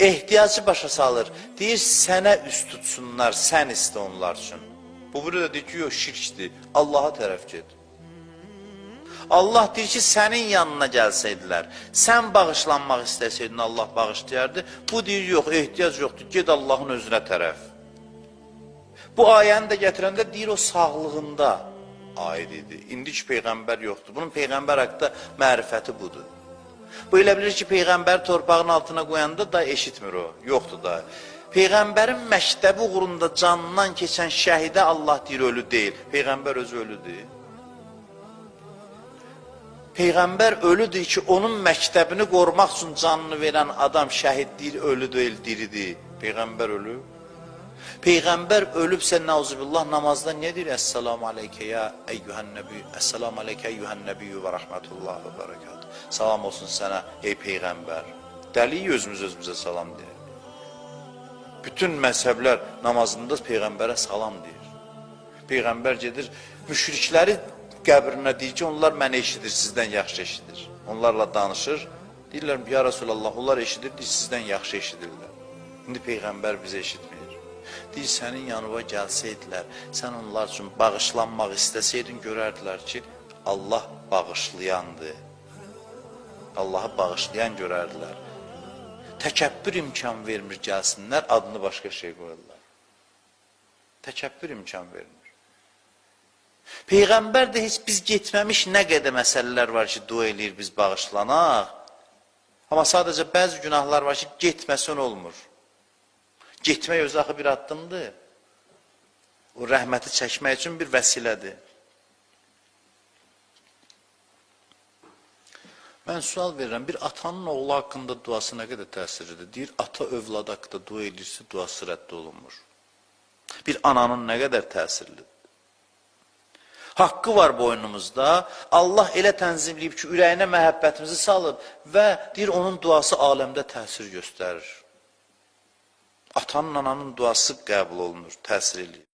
Ehtiyacı başa salır. Deyir sənə üst tutsunlar, sən istə onlar üçün. Bu burada deyir ki, yox şirkdir. Allaha tərəf get. Allah deyir ki, sənin yanına gəlsəydilər, sən bağışlanmaq istəsəydin, Allah bağışlayardı. Bu deyir, yox, ehtiyac yoxdur, get Allahın özünə tərəf. Bu ayəni də gətirəndə deyir, o sağlığında aid idi. İndi ki, Peyğəmbər yoxdur. Bunun Peyğəmbər haqqda mərifəti budur. Bu elə bilir ki, Peyğəmbər torpağın altına qoyanda da eşitmir o, yoxdur da. Peyğəmbərin məktəbi uğrunda canından keçən şəhidə Allah deyir, ölü deyil. Peyğəmbər özü ölü deyil. Peyğəmbər ölüdür ki, onun məktəbini qorumaq üçün canını verən adam şəhid deyil, ölü deyil, diridir. Peyğəmbər ölü. Peygamber ölüpse nauzubillah namazda ne diyor? Esselamu aleyke ya eyyühen nebi, esselamu aleyke eyyühen nebi ve rahmetullah ve berekat. Salam olsun sana ey peygamber. Deli özümüz özümüze salam diyor. Bütün mezhebler namazında peygambere salam diyor. Peygamber gedir, müşrikləri qəbrinə deyir onlar məni eşidir, sizdən yaxşı eşidir. Onlarla danışır, deyirlər, ya Resulallah, onlar eşidir, deyir, sizdən yaxşı eşidirlər. İndi Peyğəmbər bizi eşitmir. Deyir, sənin yanıva gəlsəydilər, sən onlar üçün bağışlanmaq istəsəydin, görərdilər ki, Allah bağışlayandır. Allahı bağışlayan görərdilər. Təkəbbür imkan vermir gəlsinlər, adını başqa şey qoyurlar. Təkəbbür imkan vermir. Peyğəmbər də heç biz getməmiş nə qədər məsələlər var ki, dua eləyir biz bağışlanaq. Amma sadəcə bəzi günahlar var ki, getməsən olmur. Getmək özü axı bir addımdır. O rəhməti çəkmək üçün bir vəsilədir. Mən sual verirəm, bir atanın oğlu haqqında duası nə qədər təsirlidir? Deyir, ata övlad haqqında dua edirsə, duası rədd olunmur. Bir ananın nə qədər təsirlidir? Haqqı var boynumuzda. Allah elə tənzimləyib ki, ürəyinə məhəbbətimizi salıb və deyir, onun duası aləmdə təsir göstərir. Atanın, ananın duası qəbul olunur, təsir eləyir.